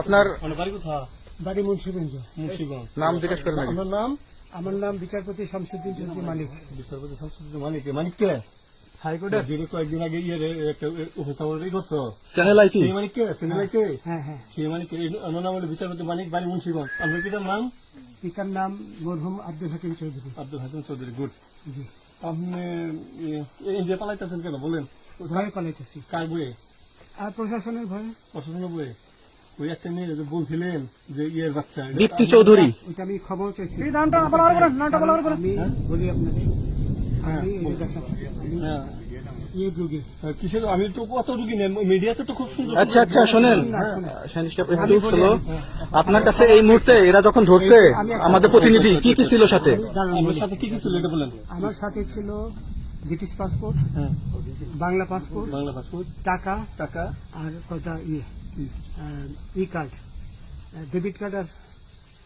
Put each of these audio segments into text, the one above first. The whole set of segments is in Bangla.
আপনার মানে বাড়ি মুন্সিগঞ্জ নাম জিজ্ঞেস করেন। আপনার নাম আমার নাম বিচারপতি শামসুদ্দিন চৌধুরী মালিক বিচারপতি শামসুদ্দিন মানিক মানিক কে হাইকোর্টের যিনি কয়েকদিন আগে ইয়ে উপস্থাপন করছ সেই কে হ্যাঁ হ্যাঁ সেই মানিক কে নাম হলো বিচারপতি মানিক বাড়ি মুন্সিগঞ্জ আপনার পিতার নাম পিতার নাম মরহুম আব্দুল হাকিম চৌধুরী আব্দুল হাকিম চৌধুরী গুড জি আপনি ইন্ডিয়া পালাইতেছেন কেন বলেন ভয়ে পালাইতেছি কার বইয়ে আর প্রশাসনের ভয়ে? প্রশাসন বইয়ে ওই একটা মেয়ে যে বলছিলেন যে ইয়ের বাচ্চা দীপ্তি চৌধুরী। ওইটা আমি খবর চাইছি। নামটা নামটা আমি বলি হ্যাঁ, হ্যাঁ। ইয়ে তো কত রুগী নেই মিডিয়াতে তো খুব সুন্দর আচ্ছা আচ্ছা শোনেন। একটু স্লো আপনার কাছে এই মুহূর্তে এরা যখন ধরছে আমাদের প্রতিনিধি কি কি ছিল সাথে কি কি ছিল এটা বলেন। আমার সাথে ছিল ব্রিটিশ পাসপোর্ট হ্যাঁ। বাংলা পাসপোর্ট বাংলা পাসপোর্ট টাকা টাকা। আর কটা ইয়ে ই কার্ড ডেবিট কার্ড আর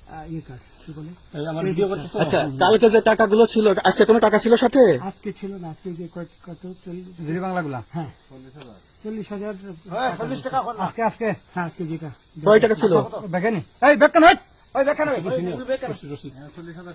আহ, ইয়ে কার্ড কি বলে? এই আমার ভিডিও করতেছো? আচ্ছা কালকে যে টাকাগুলো ছিল আজকে কোনো টাকা ছিল সাথে? আজকে ছিল না আজকে যে কত- কত? চল্লিশ বাংলাগুলা? হ্যাঁ। চল্লিশ হাজার। চল্লিশ টাকা আজকে আজকে হ্যাঁ আজকে যেটা। কয় টাকা ছিল? দেখেনি এই বেকান হয় ওই বেকান চল্লিশ হাজার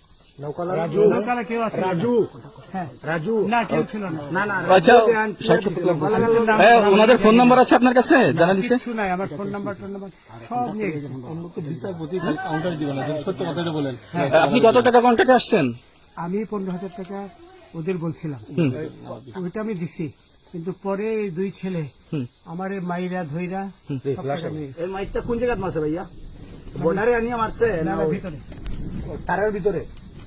হ্যাঁ। রাজু। না কেউ ছিল না। না না ষাট সত্তর লাখ হ্যাঁ ওনাদের ফোন নাম্বার আছে আপনার কাছে? জানা আমার ফোন নাম্বার সব নিয়ে গেছে। বলেন আপনি কত টাকা কন্ট্যাক্টে আসছেন? আমি পনেরো হাজার টাকা ওদের বলছিলাম। ওইটা আমি দিছি কিন্তু পরে দুই ছেলে আমার এই মাইরা ধইরা। এই মাইকটা কোন জায়গায় মারছে ভাইয়া? বর্ডারে আনিয়ে মারছে না, ভিতরে। তারের ভিতরে?